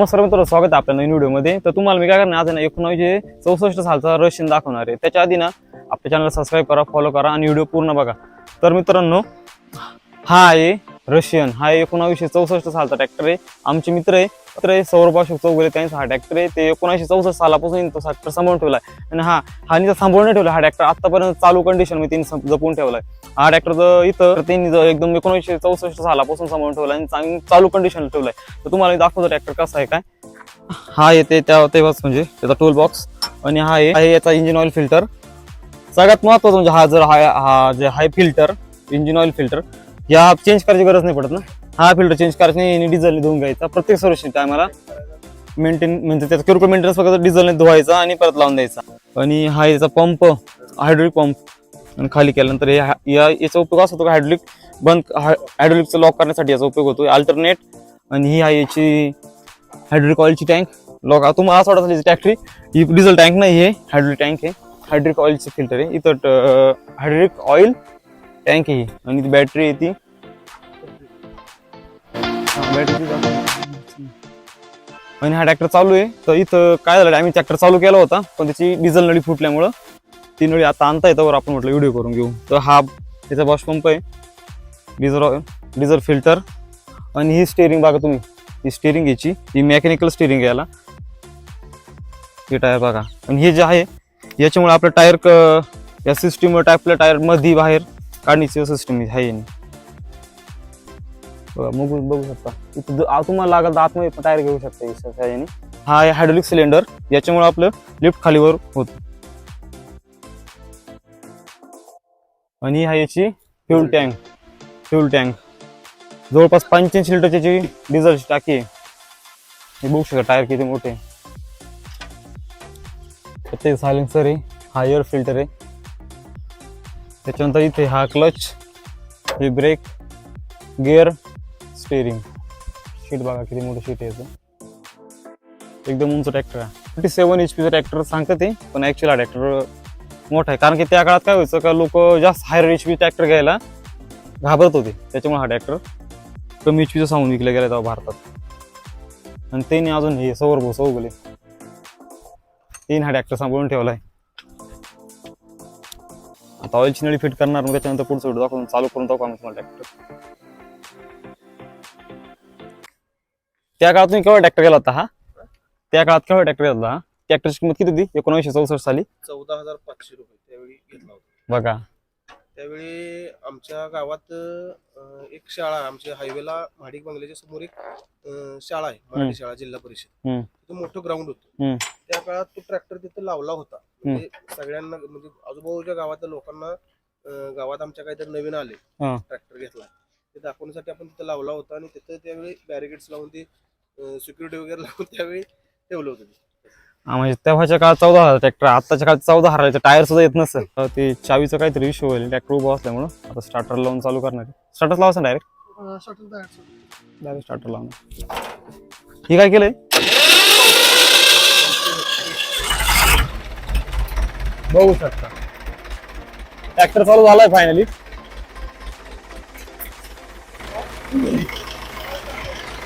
नमस्कार मित्र स्वागत आपल्या नवीन व्हिडिओमध्ये. तर तुम्हाला मी काय करणार आज ना एकोणावीसशे चौसष्ट सालचा रशियन दाखवणार आहे. त्याच्या आधी ना आपल्या चॅनलला सबस्क्राईब करा फॉलो करा आणि व्हिडिओ पूर्ण बघा. तर मित्रांनो हा आहे रशियन हा एकोणावीसशे चौसष्ट सालचा ट्रॅक्टर आहे. आमचे मित्र आहे मित्र आहे सौरभ अशोक चौगुले त्यांचा हा ट्रॅक्टर आहे. ते एकोणीसशे चौसष्ट सालापासून तो ट्रॅक्टर सांभाळून ठेवला आहे. आणि हा हा निचा सांभाळून नाही ठेवला हा ट्रॅक्टर आतापर्यंत चालू कंडिशनमध्ये त्यांनी जपून जपून आहे. हा ट्रॅक्टर इथं त्यांनी एकदम एकोणीसशे चौसष्ट सालापासून सांभाळून ठेवला आणि चांगली चालू कंडिशन ठेवलाय तर तुम्हाला दाखवतो ट्रॅक्टर कसा आहे काय. हा येते त्या तेव्हाच म्हणजे त्याचा टूल बॉक्स आणि हा आहे याचा इंजिन ऑइल फिल्टर सगळ्यात महत्वाचं म्हणजे हा जर हा हा जे हाय फिल्टर इंजिन ऑइल फिल्टर या चेंज करायची गरज नाही पडत ना. हा फिल्टर चेंज करायचा नाही आणि डिझेलने धुवून घ्यायचा. प्रत्येक सर्व्हिसिंग टायमाला मेंटेन म्हणजे त्याचा किरकोळ मेंटेनन्स फक्त डिझेलने धुवायचा आणि परत लावून द्यायचा. आणि हा याचा पंप हायड्रोलिक पंप आणि खाली केल्यानंतर हे या याचा उपयोग असा होतो का हायड्रोलिक बंद हायड्रोलिकचं लॉक करण्यासाठी याचा उपयोग होतो अल्टरनेट आणि ही आहे याची हायड्रोलिक ऑइलची टँक लॉक तुम्हाला असं वाटत असेल टॅक्टरी ही डिझेल टँक नाही हे हायड्रोलिक टँक आहे. हायड्रिक ऑइलची फिल्टर आहे. इथं हायड्रिक ऑइल टँक आहे. आणि ती बॅटरी आहे ती. आणि हा ट्रॅक्टर चालू आहे. तर इथं काय झालं आम्ही ट्रॅक्टर चालू केला होता पण त्याची डिझेल नळी फुटल्यामुळं ती नळी आता आणता येतं वर आपण म्हटलं व्हिडिओ करून घेऊ. तर हा त्याचा वॉश पंप आहे डिझल डिझल फिल्टर. आणि ही स्टेअरिंग बघा तुम्ही ही स्टेअरिंग याची ही मेकॅनिकल स्टेअरिंग याला हे टायर बघा. आणि हे जे आहे याच्यामुळे आपलं टायर क या सिस्टीमवर आपल्या टायरमध्ये बाहेर काढण्याची सिस्टीम आहे. बघा मग बघू शकता. इथं ज- आ- तुम्हाला लागल तर आतमध्ये पण टायर घेऊ शकता याच्या याने हा आहे हायड्रोलिक सिलेंडर याच्यामुळे आपलं लिफ्ट खालीवर होत. आणि हा याची फ्यूल टँक फ्यूल टँक जवळपास पंच्याऐंशी लिटरची डिझेलची टाकी आहे. हे बघू शकता टायर किती मोठे. आहे. सायलेन्सर आहे. हा एअर फिल्टर आहे. त्याच्यानंतर इथे हा क्लच हे ब्रेक गिअर स्टेरिंग शीट बघा किती मोठं शीट आहे एकदम उंच ट्रॅक्टर आहे. फिफ्टी सेवन एच पीचा ट्रॅक्टर सांगतं ते पण ॲक्च्युली हा ट्रॅक्टर मोठा आहे. कारण की त्या काळात काय व्हायचं का लोक जास्त हायर एच पी ट्रॅक्टर घ्यायला घाबरत होते. त्याच्यामुळे हा ट्रॅक्टर कमी एच पीचा सांगून विकला गेला तेव्हा भारतात. आणि त्याने अजून हे सौर भाऊ उगले तीन हा ट्रॅक्टर सांभाळून ठेवलाय. आता ऑइलची नळी फिट करणार मग त्याच्यानंतर पुढचं व्हिडिओ दाखवून चालू करून दाखवू आम्ही तुम्हाला ट्रॅक्टर त्या काळात तुम्ही केव्हा ट्रॅक्टर गेला होता हा? त्या काळात केव्हा ट्रॅक्टर गेला होता हा? ट्रॅक्टरची किंमत किती होती? एकोणीसशे चौसष्ट साली? चौदा हजार पाचशे रुपये त्यावेळी घेतला होता. बघा. त्यावेळी आमच्या गावात अं, एक शाळा आहे. आमच्या हायवेला महाडिक बंगल्याच्या समोर एक अं, शाळा आहे. मराठी शाळा जिल्हा परिषद. हम्म. तिथं मोठं ग्राउंड हम्म. होतं त्या काळात तो ट्रॅक्टर तिथं लावला होता. म्हणजे सगळ्यांना म्हणजे आजूबाजूच्या गावातल्या लोकांना अं, गावात आमच्या काहीतरी नवीन आले. हा. ट्रॅक्टर घेतला. ते दाखवण्यासाठी आपण तिथं लावला होता आणि तिथं त्यावेळी बॅरिकेड्स लावून ते सिक्युरिटी वगैरे लावून त्यावेळी ठेवलं होतं ते. हा, म्हणजे तेव्हाच्या काळात चौदा हजार ट्रॅक्टर आताच्या काळात चौदा हजाराचे टायर सुद्धा येत नसेल. तर ते चावीचं काहीतरी इश्यू होईल ट्रॅक्टर उभा असल्यामुळं. आता स्टार्टर लावून चालू करणार स्टार्टर लावायचं डायरेक्ट डायरेक्ट स्टार्टर लावणार. ही काय केलंय? बघू शकता. ट्रॅक्टर चालू झालाय फायनली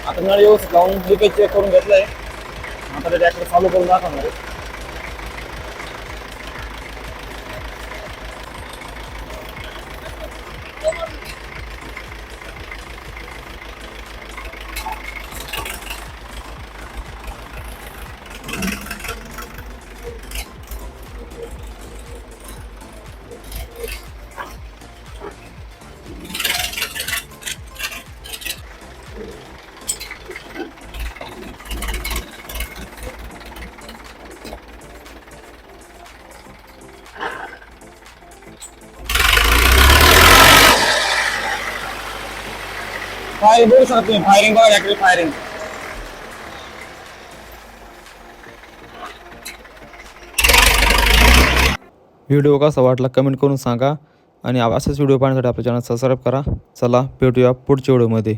आता मला व्यवस्थित लावून लिकेज चेक करून घेतलंय आता ते ट्रॅक्टर चालू करून दाखवणार आहे. फायरिंग बघू शकता तुम्ही फायरिंग बघा याकडे फायरिंग व्हिडिओ कसा वाटला कमेंट करून सांगा. आणि असाच व्हिडिओ पाहण्यासाठी आपल्या चॅनल सबस्क्राईब करा. चला भेटूया पुढच्या व्हिडिओमध्ये